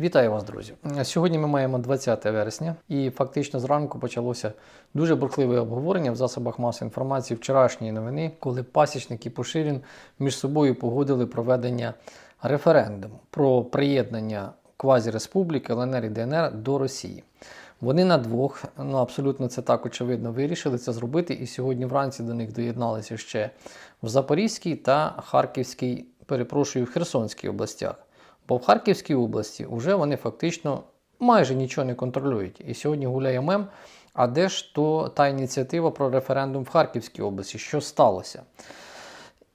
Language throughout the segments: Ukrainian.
Вітаю вас, друзі! Сьогодні ми маємо 20 вересня, і фактично зранку почалося дуже бурхливе обговорення в засобах масової інформації вчорашньої новини, коли пасічник і Поширін між собою погодили проведення референдуму про приєднання квазіреспубліки ЛНР і ДНР до Росії. Вони на двох, ну абсолютно це так очевидно, вирішили це зробити. І сьогодні вранці до них доєдналися ще в Запорізькій та Харківській, перепрошую, в Херсонській областях. Бо в Харківській області вже вони фактично майже нічого не контролюють. І сьогодні гуляє мем. А де ж то та ініціатива про референдум в Харківській області? Що сталося?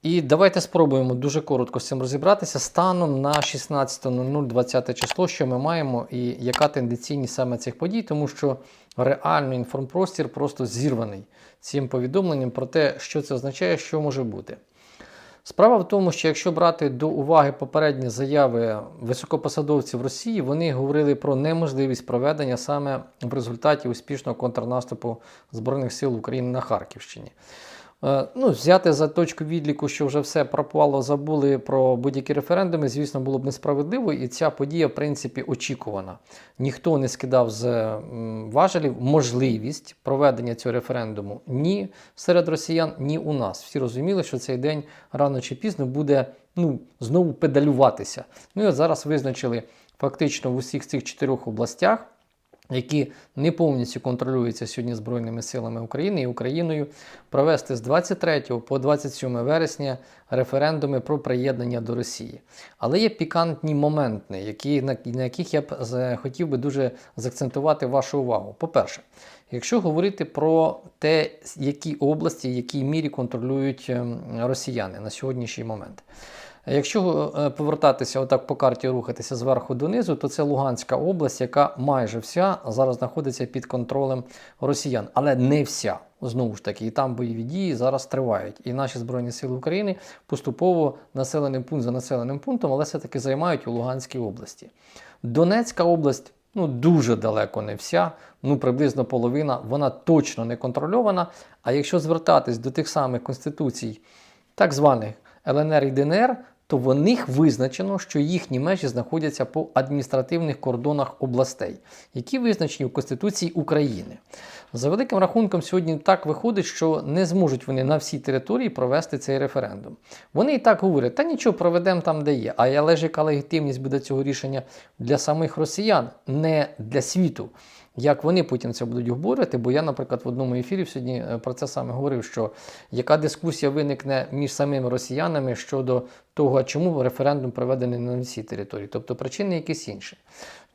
І давайте спробуємо дуже коротко з цим розібратися. Станом на 16.00 20 число, що ми маємо, і яка тенденційність саме цих подій, тому що реально інформпростір просто зірваний цим повідомленням про те, що це означає, що може бути. Справа в тому, що якщо брати до уваги попередні заяви високопосадовців Росії, вони говорили про неможливість проведення саме в результаті успішного контрнаступу Збройних сил України на Харківщині. Е, Ну, взяти за точку відліку, що вже все пропало, забули про будь-які референдуми, звісно, було б несправедливо, і ця подія, в принципі, очікувана. Ніхто не скидав з важелів можливість проведення цього референдуму ні серед росіян, ні у нас. Всі розуміли, що цей день рано чи пізно буде ну, знову педалюватися. Ну і от зараз визначили фактично в усіх цих чотирьох областях які не повністю контролюються сьогодні Збройними силами України і Україною, провести з 23 по 27 вересня референдуми про приєднання до Росії. Але є пікантні моменти, які, на, на яких я б хотів би дуже заакцентувати вашу увагу. По-перше, якщо говорити про те, які області, в якій мірі контролюють ем, росіяни на сьогоднішній момент. Якщо е, повертатися отак по карті рухатися зверху донизу, то це Луганська область, яка майже вся зараз знаходиться під контролем росіян, але не вся. Знову ж таки, і там бойові дії зараз тривають. І наші Збройні Сили України поступово населеним пункт за населеним пунктом, але все-таки займають у Луганській області. Донецька область. Ну, дуже далеко не вся, ну приблизно половина, вона точно не контрольована. А якщо звертатись до тих самих конституцій, так званих ЛНР і ДНР, то в них визначено, що їхні межі знаходяться по адміністративних кордонах областей, які визначені в Конституції України. За великим рахунком, сьогодні так виходить, що не зможуть вони на всій території провести цей референдум. Вони і так говорять, та нічого, проведемо там, де є. А але ж яка легітимність буде цього рішення для самих росіян, не для світу. Як вони потім це будуть обговорювати, бо я, наприклад, в одному ефірі сьогодні е, про це саме говорив, що яка дискусія виникне між самими росіянами щодо того, чому референдум проведений на всій території, тобто причини якісь інші.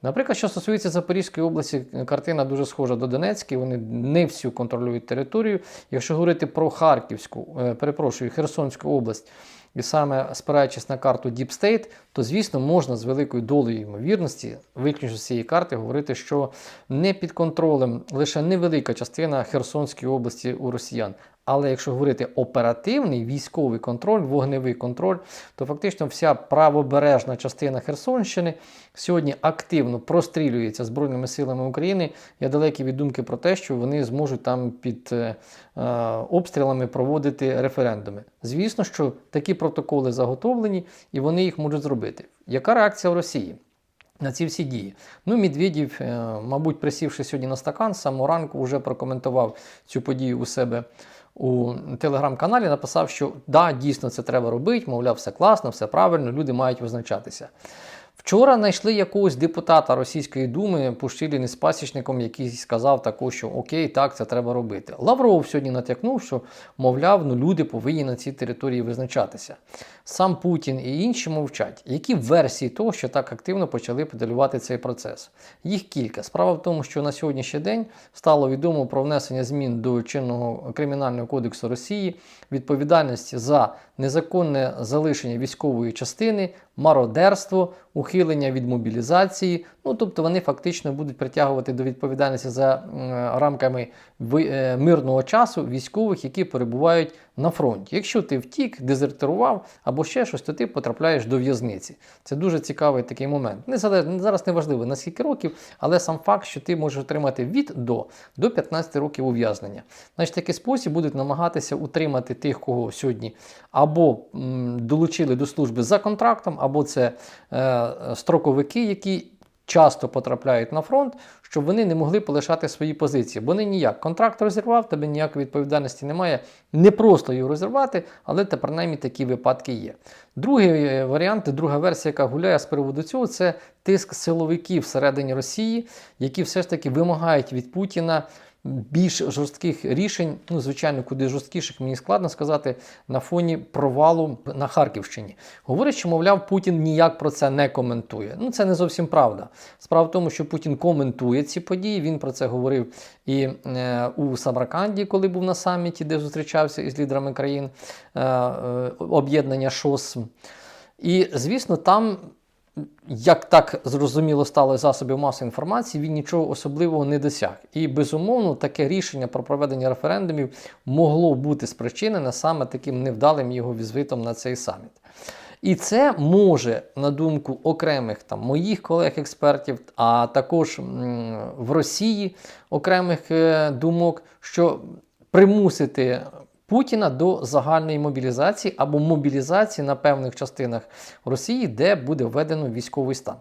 Наприклад, що стосується Запорізької області, картина дуже схожа до Донецької, вони не всю контролюють територію. Якщо говорити про Харківську, е, перепрошую, Херсонську область, і саме спираючись на карту Deep State, то звісно можна з великою долею ймовірності, виключно з цієї карти, говорити, що не під контролем лише невелика частина Херсонської області у росіян. Але якщо говорити оперативний військовий контроль, вогневий контроль, то фактично вся правобережна частина Херсонщини сьогодні активно прострілюється Збройними силами України. Я далекий від думки про те, що вони зможуть там під е, е, обстрілами проводити референдуми. Звісно, що такі протоколи заготовлені і вони їх можуть зробити. Яка реакція в Росії? На ці всі дії. Ну, Медведєв, е, мабуть, присівши сьогодні на стакан, з самого ранку вже прокоментував цю подію у себе у телеграм-каналі, написав, що да, дійсно це треба робити, мовляв, все класно, все правильно, люди мають визначатися. Вчора знайшли якогось депутата Російської думи Пущилін із пасічником, який сказав також, що окей, так, це треба робити. Лавров сьогодні натякнув, що, мовляв, ну люди повинні на цій території визначатися. Сам Путін і інші мовчать. Які версії того, що так активно почали педалювати цей процес? Їх кілька. Справа в тому, що на сьогоднішній день стало відомо про внесення змін до чинного кримінального кодексу Росії, відповідальності за незаконне залишення військової частини, мародерство, ухилення від мобілізації. Ну тобто вони фактично будуть притягувати до відповідальності за рамками е, мирного часу військових, які перебувають на фронті. Якщо ти втік, дезертирував або ще щось, то ти потрапляєш до в'язниці. Це дуже цікавий такий момент. Не зараз не важливо на скільки років, але сам факт, що ти можеш отримати від до до 15 років ув'язнення. Значить, такий спосіб будуть намагатися утримати тих, кого сьогодні або долучили до служби за контрактом, або це е, строковики, які часто потрапляють на фронт, щоб вони не могли полишати свої позиції. Бо не ніяк. Контракт розірвав, тебе ніякої відповідальності немає. Не просто його розірвати, але та принаймні такі випадки є. Другий е, варіант, друга версія, яка гуляє з приводу цього, це тиск силовиків всередині Росії, які все ж таки вимагають від Путіна більш жорстких рішень, ну, звичайно, куди жорсткіших, мені складно сказати, на фоні провалу на Харківщині. Говорять, що, мовляв, Путін ніяк про це не коментує. Ну, це не зовсім правда. Справа в тому, що Путін коментує ці події. Він про це говорив і е, у Самарканді, коли був на саміті, де зустрічався із лідерами країн е, е, об'єднання ШОС. І, звісно, там як так зрозуміло стало із засобів масової інформації, він нічого особливого не досяг. І безумовно, таке рішення про проведення референдумів могло бути спричинене саме таким невдалим його візитом на цей саміт. І це може, на думку окремих там моїх колег-експертів, а також в Росії окремих е, думок, що примусити Путіна до загальної мобілізації або мобілізації на певних частинах Росії, де буде введено військовий стан.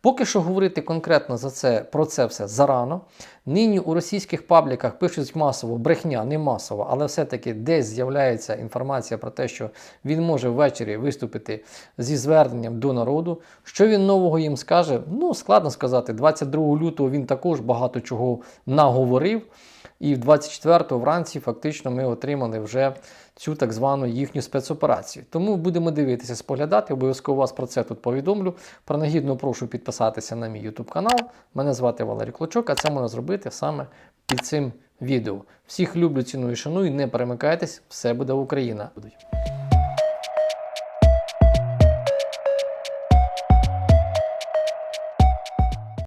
Поки що говорити конкретно за це, про це все зарано. Нині у російських пабліках пишуть масово брехня, не масово, але все-таки десь з'являється інформація про те, що він може ввечері виступити зі зверненням до народу. Що він нового їм скаже? Ну, складно сказати. 22 лютого він також багато чого наговорив. І в 24-го вранці фактично ми отримали вже цю так звану їхню спецоперацію. Тому будемо дивитися, споглядати. Обов'язково вас про це тут повідомлю. Принагідно прошу підписатися на мій YouTube канал. Мене звати Валерій Клочок, а це можна зробити саме під цим відео. Всіх люблю, ціную шаную. Не перемикайтесь, все буде Україна.